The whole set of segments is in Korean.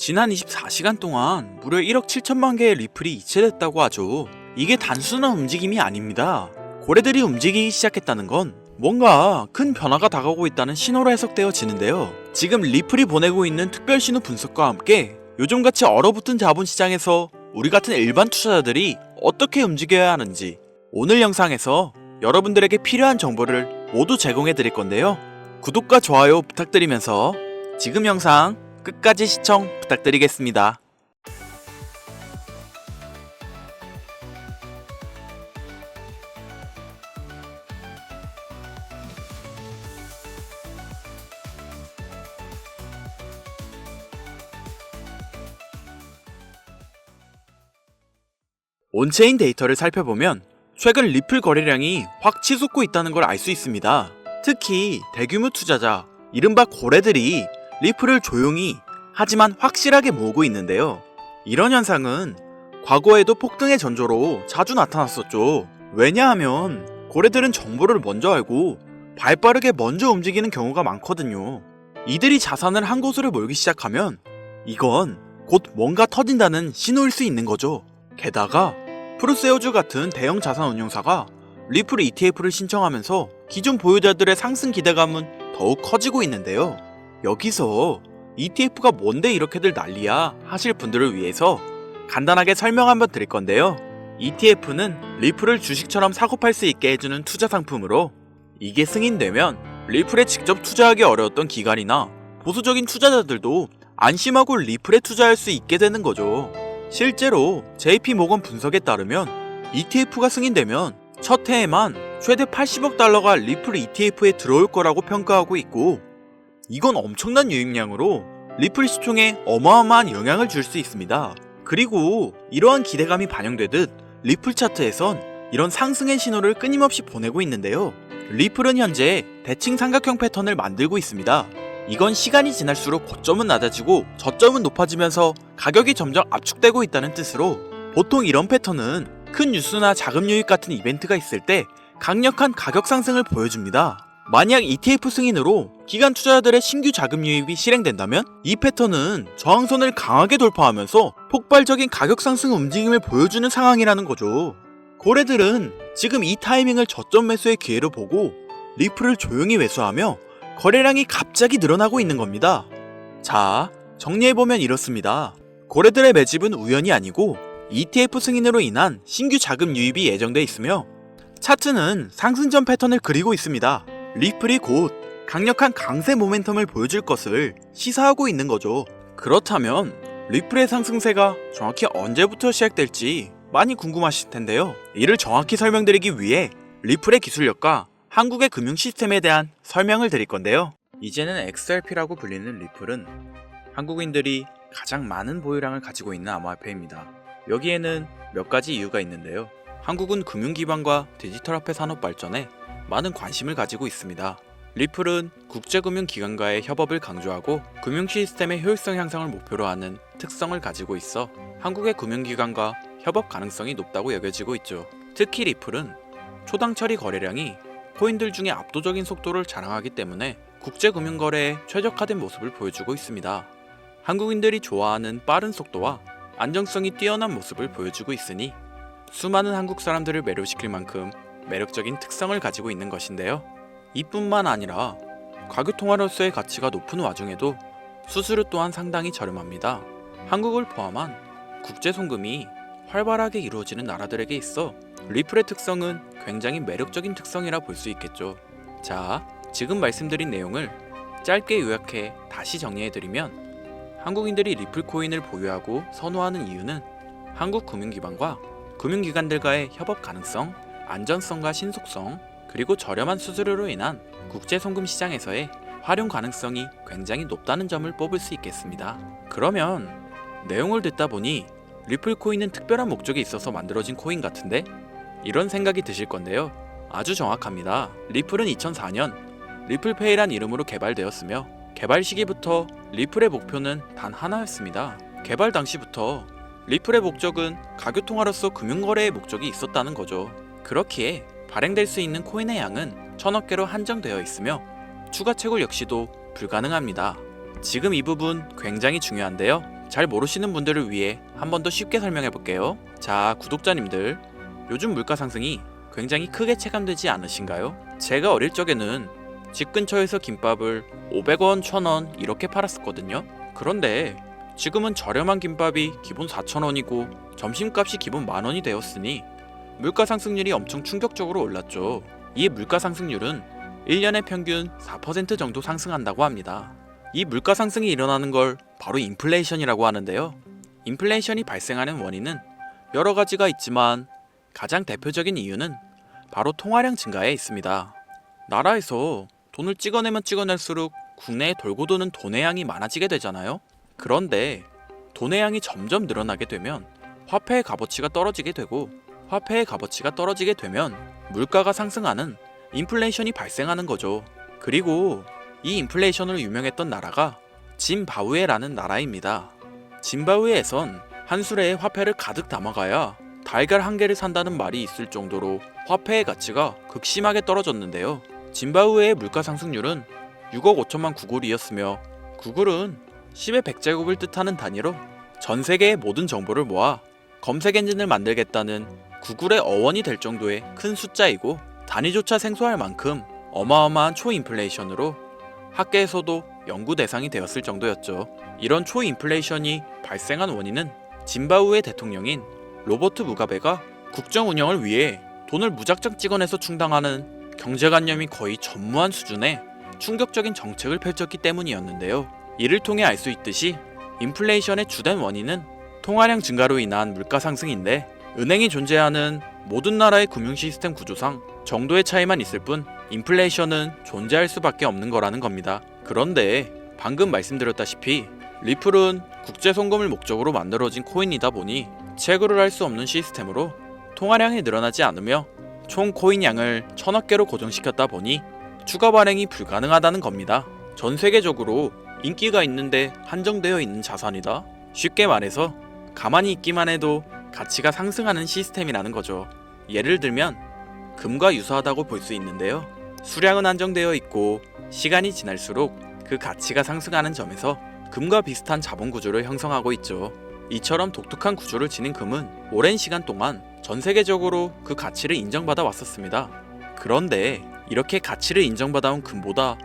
지난 24시간 동안 무려 1억 7천만 개의 리플이 이체됐다고 하죠. 이게 단순한 움직임이 아닙니다. 고래들이 움직이기 시작했다는 건 뭔가 큰 변화가 다가오고 있다는 신호로 해석되어지는데요. 지금 리플이 보내고 있는 특별 신호 분석과 함께 요즘같이 얼어붙은 자본시장에서 우리 같은 일반 투자자들이 어떻게 움직여야 하는지 오늘 영상에서 여러분들에게 필요한 정보를 모두 제공해 드릴 건데요. 구독과 좋아요 부탁드리면서 지금 영상 끝까지 시청 부탁드리겠습니다. 온체인 데이터를 살펴보면 최근 리플 거래량이 확 치솟고 있다는 걸 알 수 있습니다. 특히 대규모 투자자, 이른바 고래들이 리플을 조용히 하지만 확실하게 모으고 있는데요. 이런 현상은 과거에도 폭등의 전조로 자주 나타났었죠. 왜냐하면 고래들은 정보를 먼저 알고 발빠르게 먼저 움직이는 경우가 많거든요. 이들이 자산을 한 곳으로 몰기 시작하면 이건 곧 뭔가 터진다는 신호일 수 있는 거죠. 게다가 프루세오주 같은 대형 자산 운용사가 리플 ETF를 신청하면서 기존 보유자들의 상승 기대감은 더욱 커지고 있는데요. 여기서 ETF가 뭔데 이렇게들 난리야 하실 분들을 위해서 간단하게 설명 한번 드릴 건데요. ETF는 리플을 주식처럼 사고 팔 수 있게 해주는 투자 상품으로 이게 승인되면 리플에 직접 투자하기 어려웠던 기관이나 보수적인 투자자들도 안심하고 리플에 투자할 수 있게 되는 거죠. 실제로 JP 모건 분석에 따르면 ETF가 승인되면 첫 해에만 최대 80억 달러가 리플 ETF에 들어올 거라고 평가하고 있고 이건 엄청난 유입량으로 리플 시총에 어마어마한 영향을 줄 수 있습니다. 그리고 이러한 기대감이 반영되듯 리플 차트에선 이런 상승의 신호를 끊임없이 보내고 있는데요. 리플은 현재 대칭 삼각형 패턴을 만들고 있습니다. 이건 시간이 지날수록 고점은 낮아지고 저점은 높아지면서 가격이 점점 압축되고 있다는 뜻으로 보통 이런 패턴은 큰 뉴스나 자금 유입 같은 이벤트가 있을 때 강력한 가격 상승을 보여줍니다. 만약 ETF 승인으로 기관 투자자들의 신규 자금 유입이 실행된다면 이 패턴은 저항선을 강하게 돌파하면서 폭발적인 가격 상승 움직임을 보여주는 상황이라는 거죠. 고래들은 지금 이 타이밍을 저점 매수의 기회로 보고 리플을 조용히 매수하며 거래량이 갑자기 늘어나고 있는 겁니다. 자, 정리해보면 이렇습니다. 고래들의 매집은 우연이 아니고 ETF 승인으로 인한 신규 자금 유입이 예정돼 있으며 차트는 상승전 패턴을 그리고 있습니다. 리플이 곧 강력한 강세 모멘텀을 보여줄 것을 시사하고 있는 거죠. 그렇다면 리플의 상승세가 정확히 언제부터 시작될지 많이 궁금하실 텐데요. 이를 정확히 설명드리기 위해 리플의 기술력과 한국의 금융 시스템에 대한 설명을 드릴 건데요. 이제는 XRP라고 불리는 리플은 한국인들이 가장 많은 보유량을 가지고 있는 암호화폐입니다. 여기에는 몇 가지 이유가 있는데요. 한국은 금융 기반과 디지털 화폐 산업 발전에 많은 관심을 가지고 있습니다. 리플은 국제금융기관과의 협업을 강조하고 금융 시스템의 효율성 향상을 목표로 하는 특성을 가지고 있어 한국의 금융기관과 협업 가능성이 높다고 여겨지고 있죠. 특히 리플은 초당 처리 거래량이 코인들 중에 압도적인 속도를 자랑하기 때문에 국제금융거래에 최적화된 모습을 보여주고 있습니다. 한국인들이 좋아하는 빠른 속도와 안정성이 뛰어난 모습을 보여주고 있으니 수많은 한국 사람들을 매료시킬 만큼 매력적인 특성을 가지고 있는 것인데요. 이뿐만 아니라 과교 통화로서의 가치가 높은 와중에도 수수료 또한 상당히 저렴합니다. 한국을 포함한 국제 송금이 활발하게 이루어지는 나라들에게 있어 리플의 특성은 굉장히 매력적인 특성이라 볼 수 있겠죠. 자, 지금 말씀드린 내용을 짧게 요약해 다시 정리해드리면 한국인들이 리플 코인을 보유하고 선호하는 이유는 한국 금융기관과 금융기관들과의 협업 가능성, 안전성과 신속성, 그리고 저렴한 수수료로 인한 국제 송금 시장에서의 활용 가능성이 굉장히 높다는 점을 뽑을 수 있겠습니다. 그러면 내용을 듣다 보니 리플 코인은 특별한 목적이 있어서 만들어진 코인 같은데? 이런 생각이 드실 건데요. 아주 정확합니다. 리플은 2004년 리플페이란 이름으로 개발되었으며 개발 시기부터 리플의 목표는 단 하나였습니다. 개발 당시부터 리플의 목적은 가교 통화로서 금융거래의 목적이 있었다는 거죠. 그렇기에 발행될 수 있는 코인의 양은 천억 개로 한정되어 있으며 추가 채굴 역시도 불가능합니다. 지금 이 부분 굉장히 중요한데요. 잘 모르시는 분들을 위해 한 번 더 쉽게 설명해 볼게요. 자, 구독자님들. 요즘 물가 상승이 굉장히 크게 체감되지 않으신가요? 제가 어릴 적에는 집 근처에서 김밥을 500원, 1000원 이렇게 팔았었거든요. 그런데 지금은 저렴한 김밥이 기본 4,000원이고 점심값이 기본 만 원이 되었으니 물가 상승률이 엄청 충격적으로 올랐죠. 이 물가 상승률은 1년에 평균 4% 정도 상승한다고 합니다. 이 물가 상승이 일어나는 걸 바로 인플레이션이라고 하는데요. 인플레이션이 발생하는 원인은 여러 가지가 있지만 가장 대표적인 이유는 바로 통화량 증가에 있습니다. 나라에서 돈을 찍어내면 찍어낼수록 국내에 돌고 도는 돈의 양이 많아지게 되잖아요. 그런데 돈의 양이 점점 늘어나게 되면 화폐의 값어치가 떨어지게 되고 화폐의 값어치가 떨어지게 되면 물가가 상승하는 인플레이션이 발생하는 거죠. 그리고 이 인플레이션으로 유명했던 나라가 짐바브웨라는 나라입니다. 짐바브웨에선 한 수레에 화폐를 가득 담아가야 달걀 한 개를 산다는 말이 있을 정도로 화폐의 가치가 극심하게 떨어졌는데요. 짐바브웨의 물가 상승률은 6억 5천만 구글이었으며 구글은 10의 100제곱을 뜻하는 단위로 전 세계의 모든 정보를 모아 검색 엔진을 만들겠다는 구글의 어원이 될 정도의 큰 숫자이고 단위조차 생소할 만큼 어마어마한 초인플레이션으로 학계에서도 연구 대상이 되었을 정도였죠. 이런 초인플레이션이 발생한 원인은 짐바브웨 대통령인 로버트 무가베가 국정 운영을 위해 돈을 무작정 찍어내서 충당하는 경제관념이 거의 전무한 수준의 충격적인 정책을 펼쳤기 때문이었는데요. 이를 통해 알 수 있듯이 인플레이션의 주된 원인은 통화량 증가로 인한 물가 상승인데 은행이 존재하는 모든 나라의 금융 시스템 구조상 정도의 차이만 있을 뿐 인플레이션은 존재할 수밖에 없는 거라는 겁니다. 그런데 방금 말씀드렸다시피 리플은 국제 송금을 목적으로 만들어진 코인이다 보니 채굴을 할수 없는 시스템으로 통화량이 늘어나지 않으며 총 코인 양을 천억 개로 고정시켰다 보니 추가 발행이 불가능하다는 겁니다. 전 세계적으로 인기가 있는데 한정되어 있는 자산이다. 쉽게 말해서 가만히 있기만 해도 가치가 상승하는 시스템이라는 거죠. 예를 들면 금과 유사하다고 볼 수 있는데요. 수량은 한정되어 있고 시간이 지날수록 그 가치가 상승하는 점에서 금과 비슷한 자본 구조를 형성하고 있죠. 이처럼 독특한 구조를 지닌 금은 오랜 시간 동안 전 세계적으로 그 가치를 인정받아 왔었습니다. 그런데 이렇게 가치를 인정받아온 금보다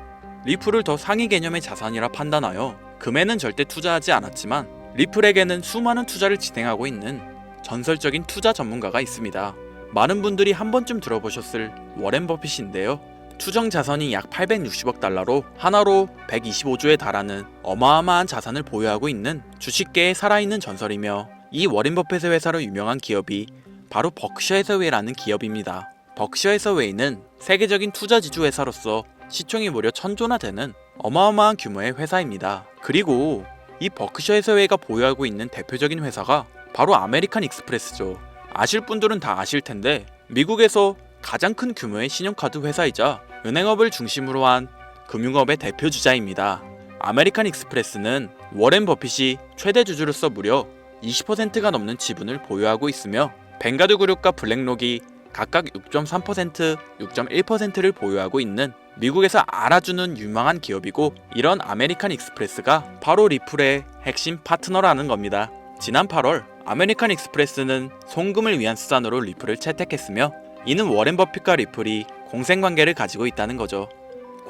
리플을 더 상위 개념의 자산이라 판단하여 금에는 절대 투자하지 않았지만 리플에게는 수많은 투자를 진행하고 있는 전설적인 투자 전문가가 있습니다. 많은 분들이 한 번쯤 들어보셨을 워렌 버핏인데요. 추정 자산이 약 860억 달러로 하나로 125조에 달하는 어마어마한 자산을 보유하고 있는 주식계의 살아있는 전설이며 이 워렌 버핏의 회사로 유명한 기업이 바로 버크셔 해서웨이라는 기업입니다. 버크셔 해서웨이는 세계적인 투자 지주 회사로서 시총이 무려 천조나 되는 어마어마한 규모의 회사입니다. 그리고 이 버크셔 해서웨이가 보유하고 있는 대표적인 회사가 바로 아메리칸 익스프레스죠. 아실 분들은 다 아실 텐데 미국에서 가장 큰 규모의 신용카드 회사이자 은행업을 중심으로 한 금융업의 대표 주자입니다. 아메리칸 익스프레스는 워렌 버핏이 최대 주주로서 무려 20%가 넘는 지분을 보유하고 있으며 벵가드 그룹과 블랙록이 각각 6.3%, 6.1%를 보유하고 있는 미국에서 알아주는 유망한 기업이고 이런 아메리칸 익스프레스가 바로 리플의 핵심 파트너라는 겁니다. 지난 8월 아메리칸 익스프레스는 송금을 위한 수단으로 리플을 채택했으며 이는 워렌 버핏과 리플이 공생관계를 가지고 있다는 거죠.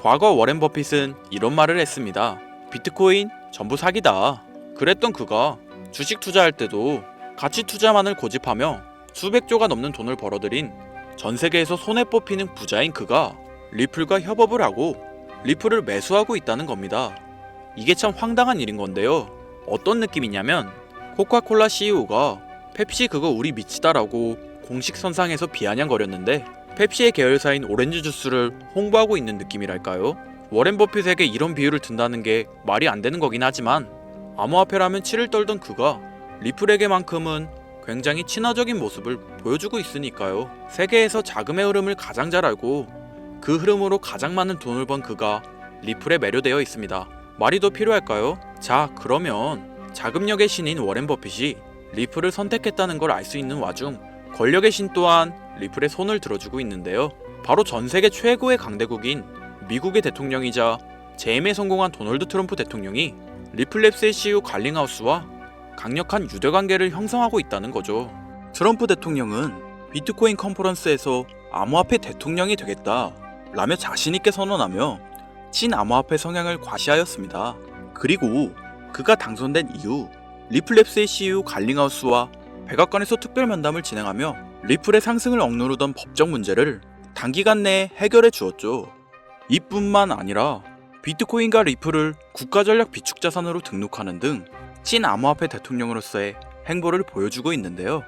과거 워렌 버핏은 이런 말을 했습니다. 비트코인 전부 사기다. 그랬던 그가 주식 투자할 때도 가치 투자만을 고집하며 수백조가 넘는 돈을 벌어들인 전 세계에서 손에 뽑히는 부자인 그가 리플과 협업을 하고 리플을 매수하고 있다는 겁니다. 이게 참 황당한 일인 건데요. 어떤 느낌이냐면 코카콜라 CEO가 펩시 그거 우리 미치다라고 공식 선상에서 비아냥거렸는데 펩시의 계열사인 오렌지 주스를 홍보하고 있는 느낌이랄까요? 워렌 버핏에게 이런 비유를 든다는 게 말이 안 되는 거긴 하지만 암호화폐라면 치를 떨던 그가 리플에게만큼은 굉장히 친화적인 모습을 보여주고 있으니까요. 세계에서 자금의 흐름을 가장 잘 알고 그 흐름으로 가장 많은 돈을 번 그가 리플에 매료되어 있습니다. 말이 더 필요할까요? 자, 그러면 자금력의 신인 워렌 버핏이 리플을 선택했다는 걸 알 수 있는 와중 권력의 신 또한 리플에 손을 들어주고 있는데요. 바로 전 세계 최고의 강대국인 미국의 대통령이자 재임에 성공한 도널드 트럼프 대통령이 리플랩스의 CEO 갈링하우스와 강력한 유대 관계를 형성하고 있다는 거죠. 트럼프 대통령은 비트코인 컨퍼런스에서 암호화폐 대통령이 되겠다 라며 자신있게 선언하며 친암호화폐 성향을 과시하였습니다. 그리고 그가 당선된 이후 리플랩스의 CEO 갈링하우스와 백악관에서 특별 면담을 진행하며 리플의 상승을 억누르던 법적 문제를 단기간 내에 해결해 주었죠. 이뿐만 아니라 비트코인과 리플을 국가전략 비축자산으로 등록하는 등 친암호화폐 대통령으로서의 행보를 보여주고 있는데요.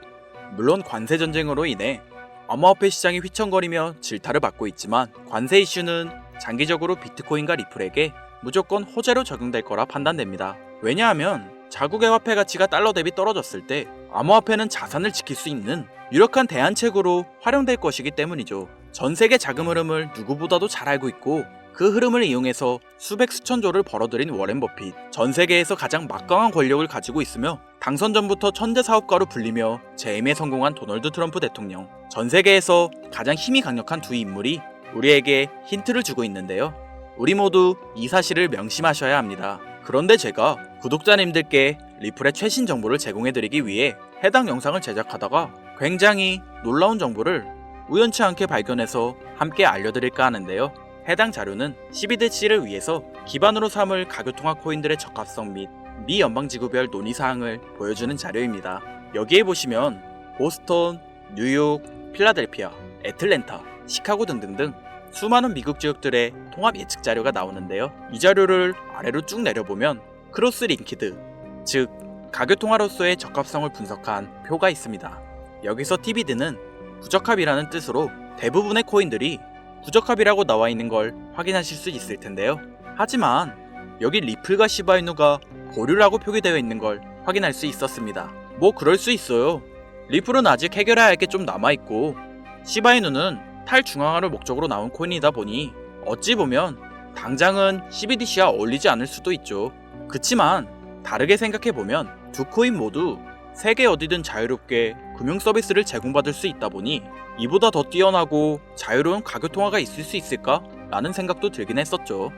물론 관세 전쟁으로 인해 암호화폐 시장이 휘청거리며 질타를 받고 있지만 관세 이슈는 장기적으로 비트코인과 리플에게 무조건 호재로 적용될 거라 판단됩니다. 왜냐하면 자국의 화폐 가치가 달러 대비 떨어졌을 때 암호화폐는 자산을 지킬 수 있는 유력한 대안책으로 활용될 것이기 때문이죠. 전 세계 자금 흐름을 누구보다도 잘 알고 있고 그 흐름을 이용해서 수백 수천조를 벌어들인 워렌 버핏. 전 세계에서 가장 막강한 권력을 가지고 있으며 당선 전부터 천재 사업가로 불리며 재임에 성공한 도널드 트럼프 대통령. 전 세계에서 가장 힘이 강력한 두 인물이 우리에게 힌트를 주고 있는데요. 우리 모두 이 사실을 명심하셔야 합니다. 그런데 제가 구독자님들께 리플의 최신 정보를 제공해드리기 위해 해당 영상을 제작하다가 굉장히 놀라운 정보를 우연치 않게 발견해서 함께 알려드릴까 하는데요. 해당 자료는 12대치를 위해서 기반으로 삼을 가교통화 코인들의 적합성 및 미 연방지구별 논의사항을 보여주는 자료입니다. 여기에 보시면 보스턴, 뉴욕, 필라델피아, 애틀랜타, 시카고 등등등 수많은 미국 지역들의 통합 예측 자료가 나오는데요. 이 자료를 아래로 쭉 내려보면 크로스 링키드, 즉 가교통화로서의 적합성을 분석한 표가 있습니다. 여기서 TBD는 부적합이라는 뜻으로 대부분의 코인들이 부적합이라고 나와 있는 걸 확인하실 수 있을 텐데요. 하지만 여기 리플과 시바이누가 보류라고 표기되어 있는 걸 확인할 수 있었습니다. 뭐 그럴 수 있어요. 리플은 아직 해결해야 할 게 좀 남아있고 시바이누는 탈중앙화를 목적으로 나온 코인이다 보니 어찌 보면 당장은 CBDC와 어울리지 않을 수도 있죠. 그치만 다르게 생각해보면 두 코인 모두 세계 어디든 자유롭게 금융 서비스를 제공받을 수 있다 보니 이보다 더 뛰어나고 자유로운 가격 통화가 있을 수 있을까? 라는 생각도 들긴 했었죠.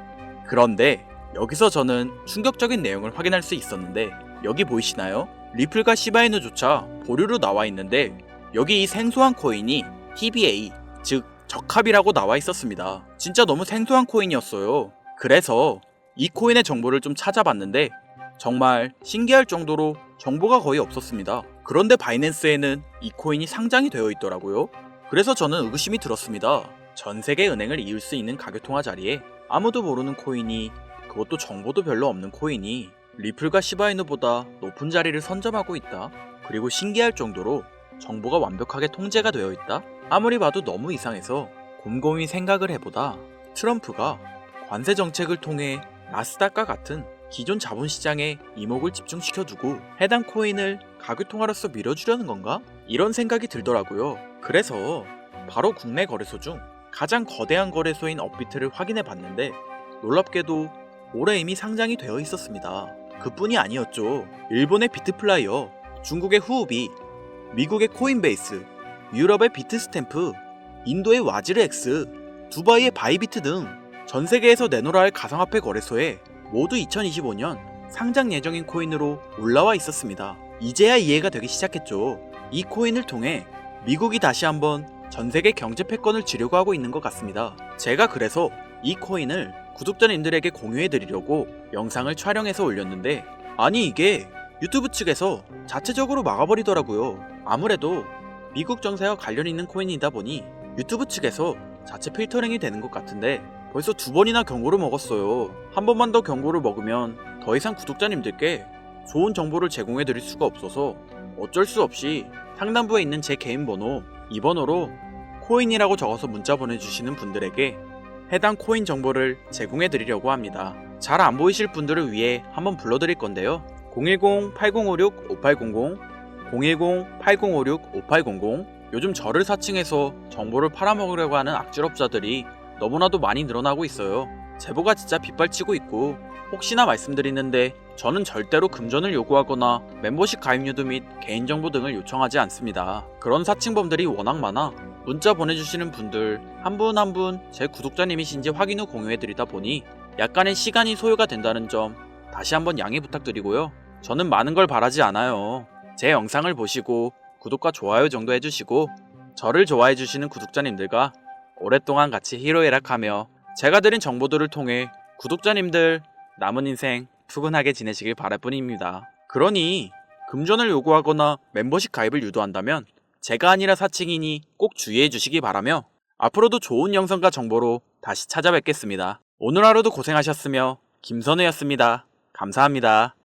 그런데 여기서 저는 충격적인 내용을 확인할 수 있었는데 여기 보이시나요? 리플과 시바이누조차 보류로 나와 있는데 여기 이 생소한 코인이 TBA 즉 적합이라고 나와 있었습니다. 진짜 너무 생소한 코인이었어요. 그래서 이 코인의 정보를 좀 찾아봤는데 정말 신기할 정도로 정보가 거의 없었습니다. 그런데 바이낸스에는 이 코인이 상장이 되어 있더라고요. 그래서 저는 의구심이 들었습니다. 전 세계 은행을 이을 수 있는 가교통화 자리에 아무도 모르는 코인이 그것도 정보도 별로 없는 코인이 리플과 시바이누보다 높은 자리를 선점하고 있다. 그리고 신기할 정도로 정보가 완벽하게 통제가 되어 있다. 아무리 봐도 너무 이상해서 곰곰이 생각을 해보다 트럼프가 관세 정책을 통해 나스닥과 같은 기존 자본시장에 이목을 집중시켜두고 해당 코인을 가교통화로서 밀어주려는 건가? 이런 생각이 들더라고요. 그래서 바로 국내 거래소 중 가장 거대한 거래소인 업비트를 확인해 봤는데 놀랍게도 올해 이미 상장이 되어 있었습니다. 그뿐이 아니었죠. 일본의 비트플라이어, 중국의 후우비, 미국의 코인베이스, 유럽의 비트스탬프, 인도의 와지르엑스, 두바이의 바이비트 등 전 세계에서 내놓으라 할 가상화폐 거래소에 모두 2025년 상장 예정인 코인으로 올라와 있었습니다. 이제야 이해가 되기 시작했죠. 이 코인을 통해 미국이 다시 한번 전 세계 경제 패권을 쥐려고 하고 있는 것 같습니다. 제가 그래서 이 코인을 구독자님들에게 공유해 드리려고 영상을 촬영해서 올렸는데 아니 이게 유튜브 측에서 자체적으로 막아버리더라고요. 아무래도 미국 정세와 관련 있는 코인이다 보니 유튜브 측에서 자체 필터링이 되는 것 같은데 벌써 두 번이나 경고를 먹었어요. 한 번만 더 경고를 먹으면 더 이상 구독자님들께 좋은 정보를 제공해 드릴 수가 없어서 어쩔 수 없이 상단부에 있는 제 개인 번호 이 번호로 코인이라고 적어서 문자 보내주시는 분들에게 해당 코인 정보를 제공해 드리려고 합니다. 잘 안 보이실 분들을 위해 한번 불러드릴 건데요. 010-8056-5800 010-8056-5800 요즘 저를 사칭해서 정보를 팔아먹으려고 하는 악질업자들이 너무나도 많이 늘어나고 있어요. 제보가 진짜 빗발치고 있고 혹시나 말씀드리는데 저는 절대로 금전을 요구하거나 멤버십 가입료도 및 개인정보 등을 요청하지 않습니다. 그런 사칭범들이 워낙 많아 문자 보내주시는 분들 한 분 한 분 제 구독자님이신지 확인 후 공유해드리다 보니 약간의 시간이 소요가 된다는 점 다시 한번 양해 부탁드리고요. 저는 많은 걸 바라지 않아요. 제 영상을 보시고 구독과 좋아요 정도 해주시고 저를 좋아해주시는 구독자님들과 오랫동안 같이 히로에락하며 제가 드린 정보들을 통해 구독자님들 남은 인생 푸근하게 지내시길 바랄 뿐입니다. 그러니 금전을 요구하거나 멤버십 가입을 유도한다면 제가 아니라 사칭이니 꼭 주의해 주시기 바라며 앞으로도 좋은 영상과 정보로 다시 찾아뵙겠습니다. 오늘 하루도 고생하셨으며 김선우였습니다. 감사합니다.